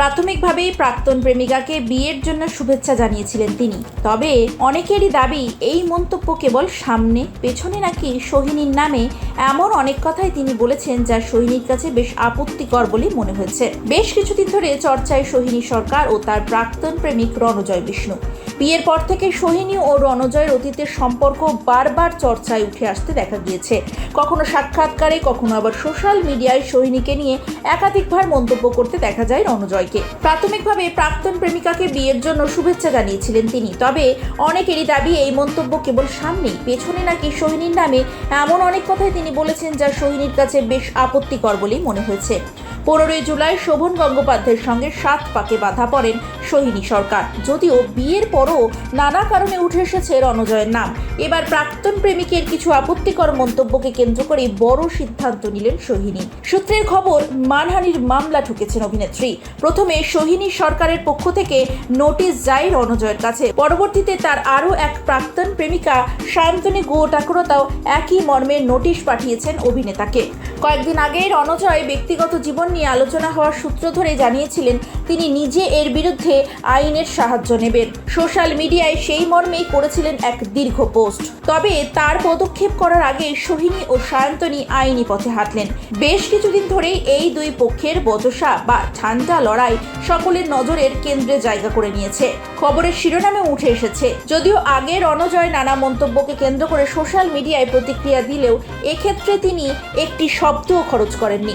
প্রাথমিকভাবেই প্রাক্তন প্রেমিকাকে বিয়ের জন্য শুভেচ্ছা জানিয়েছিলেন তিনি। তবে অনেকেরই দাবি, এই মন্তব্য কেবল সামনে, পেছনে নাকি সোহিনীর নামে এমন অনেক কথাই তিনি বলেছেন যা সোহিনীর কাছে বেশ আপত্তিকর বলে মনে হয়েছে। বেশ কিছুদিন ধরে চর্চায় সোহিনী সরকার ও তার প্রাক্তন প্রেমিক রণজয় বিষ্ণু। বিয়ের পর থেকে সোহিনী ও রণজয়ের অতীতের সম্পর্ক বারবার চর্চায় উঠে আসতে দেখা গিয়েছে। কখনো সাক্ষাৎকারে, কখনো আবার সোশ্যাল মিডিয়ায় সোহিনীকে নিয়ে একাধিকবার মন্তব্য করতে দেখা যায় রণজয়কে প্রাথমিকভাবে প্রাক্তন প্রেমিকাকে বিয়ের জন্য শুভেচ্ছা জানিয়েছিলেন তিনি। তবে অনেকেরই দাবি, এই মন্তব্য কেবল সামনেই। পেছনে নাকি সোহিনীর নামে এমন অনেক কথাই তিনি বলেছেন যা সোহিনীর কাছে বেশ আপত্তিকর বলেই মনে হয়েছে। পনেরোই জুলাই শোভন গঙ্গোপাধ্যায়ের সঙ্গে সাত পাকে বাধা পড়েন সোহিনী সরকার। যদিও বিয়ের পরও নানা কারণে উঠে এসেছে রণজয়ের নাম। এবার প্রাক্তন প্রেমিকের কিছু আপত্তিকর মন্তব্যকে কেন্দ্র করে বড় সিদ্ধান্ত নিলেন সোহিনী। সূত্রের খবর, মানহানির মামলা ঠুকেছেন অভিনেত্রী। প্রথমে সোহিনী সরকারের পক্ষ থেকে নোটিশ যায় রণজয়ের কাছে। পরবর্তীতে তার আরও এক প্রাক্তন প্রেমিকা সায়ন্তনী গুহ ঠাকুরতাও একই মর্মে নোটিশ পাঠিয়েছেন অভিনেতাকে। কয়েকদিন আগে রণজয় ব্যক্তিগত জীবন নিয়ে আলোচনা হওয়ার সূত্র ধরে জানিয়েছিলেন, তিনি নিজে এর বিরুদ্ধে আইনের সাহায্য নেবেন। সোশ্যাল মিডিয়ায় সেই মর্মেই করেছিলেন এক দীর্ঘ পোস্ট। তবে তার পদক্ষেপ করার আগে সোহিনী ও সায়ন্তনী আইনি পথে হাঁটলেন। বেশ কিছুদিন ধরেই এই দুই পক্ষের বচসা বা ঠান্ডা লড়াই সকলের নজরের কেন্দ্রে জায়গা করে নিয়েছে। খবরের শিরোনামে উঠে এসেছে, যদিও আগে রণজয় নানা মন্তব্যকে কেন্দ্র করে সোশ্যাল মিডিয়ায় প্রতিক্রিয়া দিলেও এক্ষেত্রে তিনি একটি শব্দও খরচ করেননি।